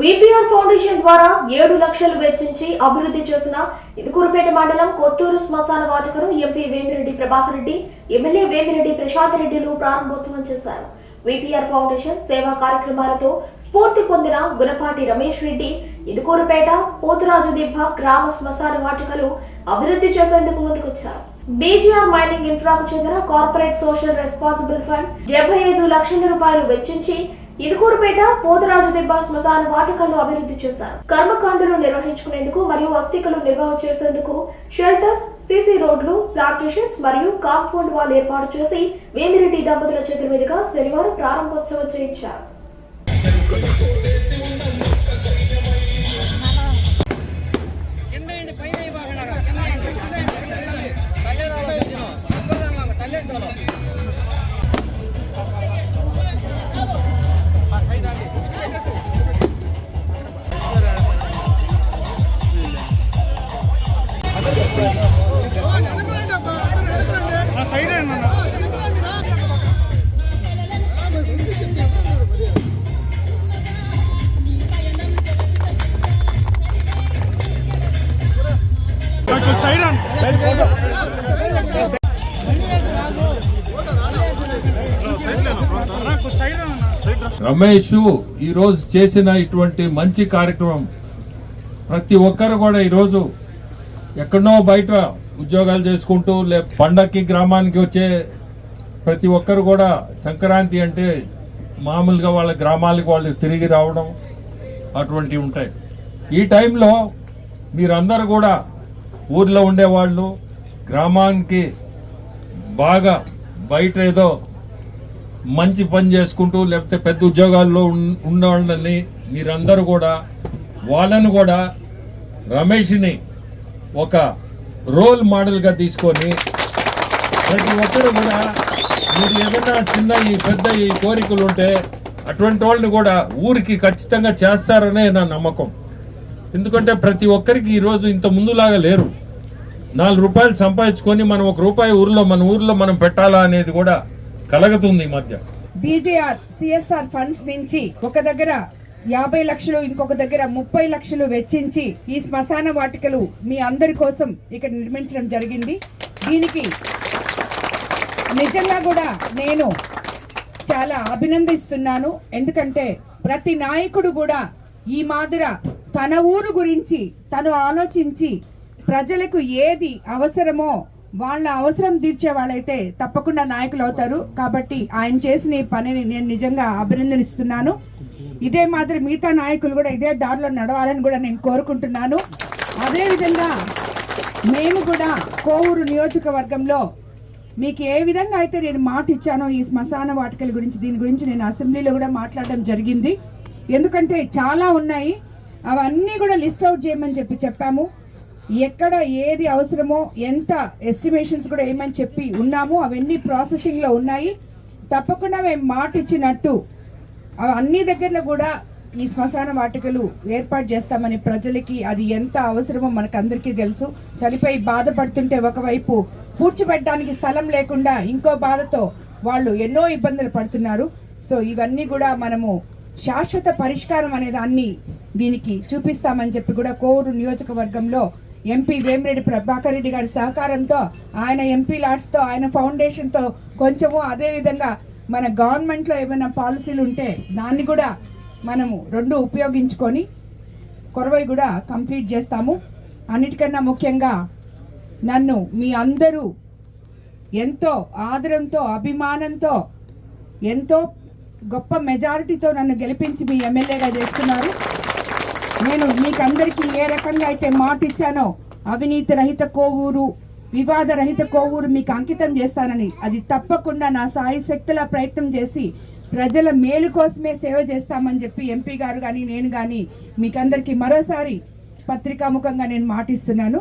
VPR foundation ద్వారా ఏడు లక్షలు వెచ్చించి అభివృద్ధి చేసిన ఇదుకూరుపేట మండలం కొత్తూరు శ్మశాన వాటికను ఎంపీ వేమిరెడ్డి ప్రభాకర్ రెడ్డి ఎమ్మెల్యే వేమిరెడ్డి ప్రశాంత్ రెడ్డిలు ప్రారంభోత్సవం చేశారు. విపిఆర్ ఫౌండేషన్ సేవా కార్యక్రమాలతో స్ఫూర్తి పొందిన గుణపాటి రమేష్ రెడ్డి ఇదుకూరుపేట పోతురాజు దిబ్బ గ్రామ శ్మశాన వాటికలు అభివృద్ధి చేసేందుకు ముందుకొచ్చారు. బీజీఆర్ మైనింగ్ ఇన్ఫ్రాకు చెందిన కార్పొరేట్ సోషల్ రెస్పాన్సిబుల్ ఫండ్ డెబ్బై ఐదు లక్షల రూపాయలు వెచ్చించి ఇదుకూరుపేట పోతరాజు దిబ్బ శ్మశాన వాటికలు అభివృద్ధి చేశారు కర్మకాండలు నిర్వహించుకునేందుకు మరియు అస్థికలు నిర్వహణ చేసేందుకు షెల్టర్స్ సీసీ రోడ్లు ప్లాంటేషన్స్ మరియు కాంపౌండ్ వాల్ ఏర్పాటు చేసి వేమిరెడ్డి దంపతుల చేతుల మీదుగా శనివారం ప్రారంభోత్సవం చేయించారు. పైన రమేష్ ఈరోజు చేసిన ఇటువంటి మంచి కార్యక్రమం. ప్రతి ఒక్కరు కూడా ఈరోజు ఎక్కడో బయట ఉద్యోగాలు చేసుకుంటూ లే పండక్కి గ్రామానికి వచ్చే ప్రతి ఒక్కరు కూడా సంక్రాంతి అంటే మామూలుగా వాళ్ళ గ్రామాలకు వాళ్ళు తిరిగి రావడం అటువంటివి ఉంటాయి. ఈ టైంలో మీరందరూ కూడా ఊర్లో ఉండేవాళ్ళు గ్రామానికి బాగా బయట ఏదో మంచి పని చేసుకుంటూ లేకపోతే పెద్ద ఉద్యోగాల్లో ఉన్- ఉన్నవాళ్ళని మీరందరూ కూడా వాళ్ళను కూడా రమేష్ని ఒక రోల్ మోడల్గా తీసుకొని ప్రతి ఒక్కరు కూడా మీరు ఏదైనా చిన్న ఈ పెద్ద ఈ కోరికలు ఉంటే అటువంటి వాళ్ళని కూడా ఊరికి ఖచ్చితంగా చేస్తారనే నా నమ్మకం. ఎందుకంటే ప్రతి ఒక్కరికి ఈరోజు ఇంత ముందులాగా లేరు. నాలుగు రూపాయలు సంపాదించుకొని మనం ఒక రూపాయి ఊర్లో మన ఊర్లో మనం పెట్టాలా అనేది కూడా కలగతుంది ఈ మధ్య. బీజేఆర్ సిఎస్ఆర్ ఫండ్స్ నుంచి ఒక దగ్గర యాభై లక్షలు ఇంకొక దగ్గర ముప్పై లక్షలు వెచ్చించి ఈ శ్మశాన వాటికలు మీ అందరి కోసం ఇక్కడ నిర్మించడం జరిగింది. దీనికి నిజంగా కూడా నేను చాలా అభినందిస్తున్నాను. ఎందుకంటే ప్రతి నాయకుడు కూడా ఈ మాదిర తన ఊరు గురించి తను ఆలోచించి ప్రజలకు ఏది అవసరమో వాళ్ళ అవసరం తీర్చే వాళ్ళైతే తప్పకుండా నాయకులు అవుతారు. కాబట్టి ఆయన చేసిన ఈ పనిని నేను నిజంగా అభినందనిస్తున్నాను. ఇదే మాదిరి మిగతా నాయకులు కూడా ఇదే దారిలో నడవాలని కూడా నేను కోరుకుంటున్నాను. అదేవిధంగా మేము కూడా కోవూరు నియోజకవర్గంలో మీకు ఏ విధంగా అయితే నేను మాట ఇచ్చానో ఈ శ్మశాన వాటికల గురించి దీని గురించి నేను అసెంబ్లీలో కూడా మాట్లాడడం జరిగింది. ఎందుకంటే చాలా ఉన్నాయి. అవన్నీ కూడా లిస్ట్ అవుట్ చేయమని చెప్పి చెప్పాము. ఎక్కడ ఏది అవసరమో ఎంత ఎస్టిమేషన్స్ కూడా ఏమని చెప్పి ఉన్నాము అవన్నీ ప్రాసెసింగ్లో ఉన్నాయి. తప్పకుండా మేము మాట ఇచ్చినట్టు అన్ని దగ్గరలో కూడా ఈ శ్మశాన వాటికలు ఏర్పాటు చేస్తామని ప్రజలకి అది ఎంత అవసరమో మనకు అందరికీ తెలుసు. చనిపోయి బాధపడుతుంటే ఒకవైపు పూడ్చిపెట్టడానికి స్థలం లేకుండా ఇంకో బాధతో వాళ్ళు ఎన్నో ఇబ్బందులు పడుతున్నారు. సో ఇవన్నీ కూడా మనము శాశ్వత పరిష్కారం అనే దాన్ని దీనికి చూపిస్తామని చెప్పి కూడా కోవూరు నియోజకవర్గంలో ఎంపీ వేమిరెడ్డి ప్రభాకర్ రెడ్డి గారి సహకారంతో ఆయన ఎంపీ లాడ్స్తో ఆయన ఫౌండేషన్తో కొంచెము అదేవిధంగా మన గవర్నమెంట్లో ఏమైనా పాలసీలు ఉంటే దాన్ని కూడా మనము రెండు ఉపయోగించుకొని కొరవై కూడా కంప్లీట్ చేస్తాము. అన్నిటికన్నా ముఖ్యంగా నన్ను మీ అందరూ ఎంతో ఆదరంతో అభిమానంతో ఎంతో గొప్ప మెజారిటీతో నన్ను గెలిపించి మీ ఎమ్మెల్యేగా చేస్తున్నారు. నేను మీకందరికీ ఏ రకంగా అయితే మాట ఇచ్చానో అవినీతి రహిత కోవూరు వివాద రహిత కోవూరు మీకు అంకితం చేస్తానని అది తప్పకుండా నా సాయి శక్తుల ప్రయత్నం చేసి ప్రజల మేలు కోసమే సేవ చేస్తామని చెప్పి ఎంపీ గారు కానీ నేను కానీ మీకందరికీ మరోసారి పత్రికాముఖంగా నేను మాటిస్తున్నాను.